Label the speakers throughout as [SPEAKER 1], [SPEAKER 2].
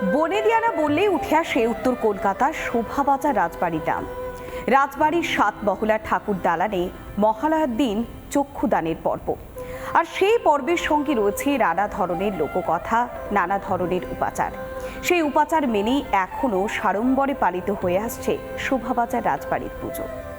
[SPEAKER 1] বনেদিয়ানা বললেই উঠে আসে উত্তর কলকাতার শোভাবাজার রাজবাড়িটা। রাজবাড়ির সাত মহলার ঠাকুর দালানে মহালয়ার দিন চক্ষুদানের পর্ব। আর সেই পর্বের সঙ্গে রয়েছে নানা ধরনের লোককথা, নানা ধরনের উপাচার। সেই উপাচার মেনেই এখনও সাড়ম্বরে পালিত হয়ে আসছে শোভাবাজার রাজবাড়ির পুজো।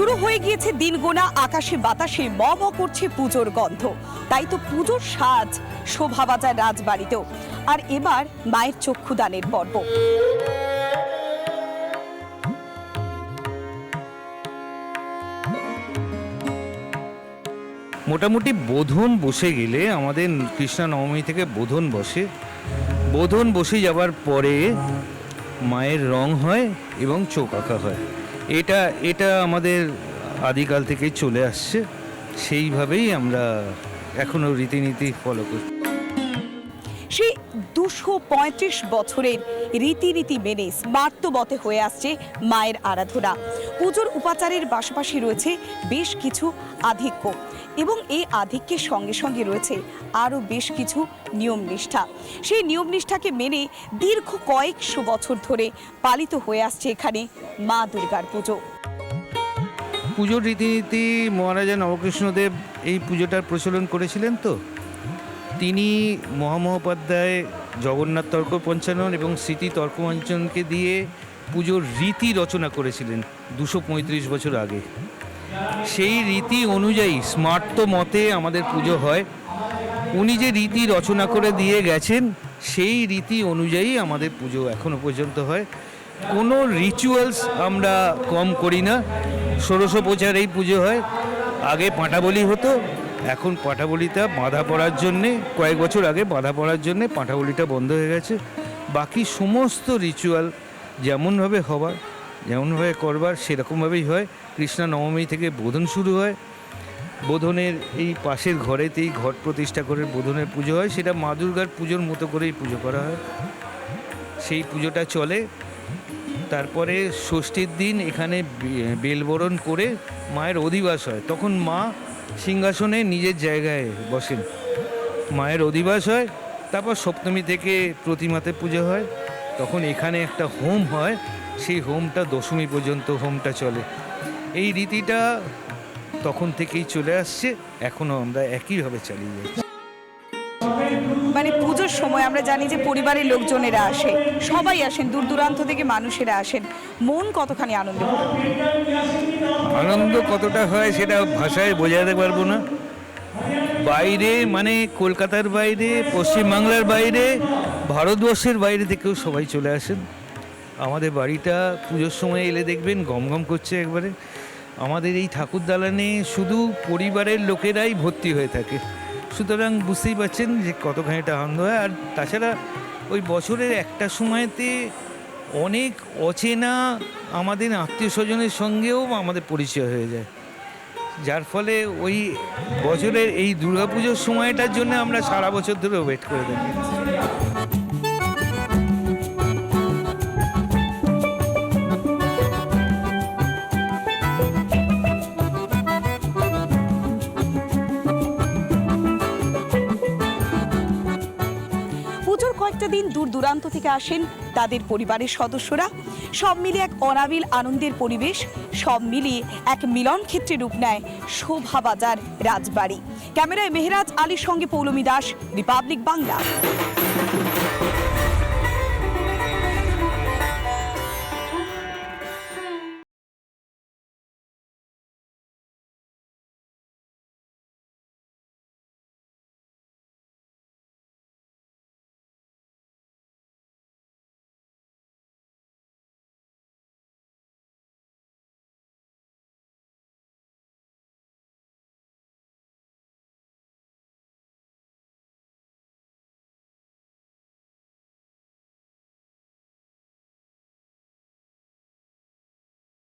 [SPEAKER 1] শুরু হয়ে গিয়েছে দিন গোনা আকাশে বাতাসে ম ম করছে পুজোর গন্ধ। তাই তো পুজোর সাজ শোভাবাজার রাজবাড়িতেও। আর এবার মায়ের চক্ষুদানের পর্ব।
[SPEAKER 2] মোটামুটি বোধন বসে গেলে আমাদের কৃষ্ণা নবমী থেকে বোধন বসে। বোধন বসে যাওয়ার পরে মায়ের রং হয় এবং চোখ আঁকা হয়। এটা এটা আমাদের আদিকাল থেকেই চলে আসছে। সেইভাবেই আমরা এখনও রীতিনীতি ফলো করি
[SPEAKER 1] সেই দুশো পঁয়ত্রিশ বছরের রীতিনীতি মেনে স্মার্তবতে হয়ে আসছে মায়ের আরাধনা। পুজোর উপাচারের পাশাপাশি রয়েছে বেশ কিছু আধিক্য এবং এই আধিক্যের সঙ্গে সঙ্গে রয়েছে আরও বেশ কিছু নিয়ম নিষ্ঠা সেই নিয়ম নিষ্ঠাকে মেনে দীর্ঘ কয়েকশো বছর ধরে পালিত হয়ে আসছে এখানে মা দুর্গার পুজো।
[SPEAKER 2] পুজোর রীতিনীতি মহারাজা নবকৃষ্ণদেব এই পুজোটার প্রচলন করেছিলেন তো? তিনি মহামহোপাধ্যায়, জগন্নাথ তর্ক পঞ্চানন এবং স্মৃতি তর্কমঞ্চনকে দিয়ে পুজোর রীতি রচনা করেছিলেন দুশো পঁয়ত্রিশ বছর আগে। সেই রীতি অনুযায়ী স্মার্ত মতে আমাদের পুজো হয়। উনি যে রীতি রচনা করে দিয়ে গেছেন, সেই রীতি অনুযায়ী আমাদের পুজো এখনও পর্যন্ত হয়। কোনো রিচুয়ালস আমরা কম করি না। ষোড়শ প্রচার এই পুজো হয়। আগে পাঁটাবলি হতো এখন পাঠাবলিটা বাঁধা পড়ার জন্যে, কয়েক বছর আগে বাঁধা পড়ার জন্যে পাঁটাবলিটা বন্ধ হয়ে গেছে। বাকি সমস্ত রিচুয়াল যেমনভাবে হবার, যেমনভাবে করবার, সেরকমভাবেই হয়। কৃষ্ণা নবমী থেকে বোধন শুরু হয়। বোধনের এই পাশের ঘরেতেই ঘট প্রতিষ্ঠা করে বোধনের পুজো হয়। সেটা মা দুর্গার পুজোর মতো করেই পুজো করা হয়। সেই পুজোটা চলে। তারপরে ষষ্ঠীর দিন এখানে বেলবরণ করে মায়ের অধিবাস হয়। তখন মা সিংহাসনে নিজের জায়গায় বসেন। মায়ের অধিবাস হয়, তারপর সপ্তমী থেকে প্রতিমাতে পুজো হয়। তখন এখানে একটা হোম হয়, সেই হোমটা দশমী পর্যন্ত হোমটা চলে। এই রীতিটা তখন থেকেই চলে আসছে, এখনও আমরা একইভাবে চালিয়ে যাচ্ছি।
[SPEAKER 1] পুজোর সময় আমরা জানি যে পরিবারের লোকজনেরা আসে। সবাই আসেন, দূর দূরান্ত থেকে মানুষেরা আসেন। মন কতখানি আনন্দ
[SPEAKER 2] আনন্দ কতটা হয় সেটা ভাষায় বোঝাতে পারব না। বাইরে মানে কলকাতার বাইরে, পশ্চিমবাংলার বাইরে, ভারতবর্ষের বাইরে থেকেও সবাই চলে আসেন। আমাদের বাড়িটা পুজোর সময় এলে দেখবেন, গম গম করছে একবারে। আমাদের এই ঠাকুর দালানে শুধু পরিবারের লোকেরাই ভর্তি হয়ে থাকে। সুতরাং বুঝতেই পারছেন যে কতখানি এটা আনন্দ হয় আর তাছাড়া ওই বছরের একটা সময়তে অনেক অচেনা আমাদের আত্মীয় স্বজনের সঙ্গেও আমাদের পরিচয় হয়ে যায়। যার ফলে ওই বছরের এই দুর্গাপুজোর সময়টার জন্য আমরা সারা বছর ধরে ওয়েট করে থাকি।
[SPEAKER 1] পুজোর কয়েকটা দিন দূর দূরান্ত থেকে আসেন তাদের পরিবারের সদস্যরা। সব মিলিয়ে এক অনাবিল আনন্দের পরিবেশ, সব মিলিয়ে এক মিলন ক্ষেত্রে রূপ নেয় শোভা বাজার রাজবাড়ি। ক্যামেরায় মেহরাজ আলীর সঙ্গে পৌলমী দাস, রিপাবলিক বাংলা।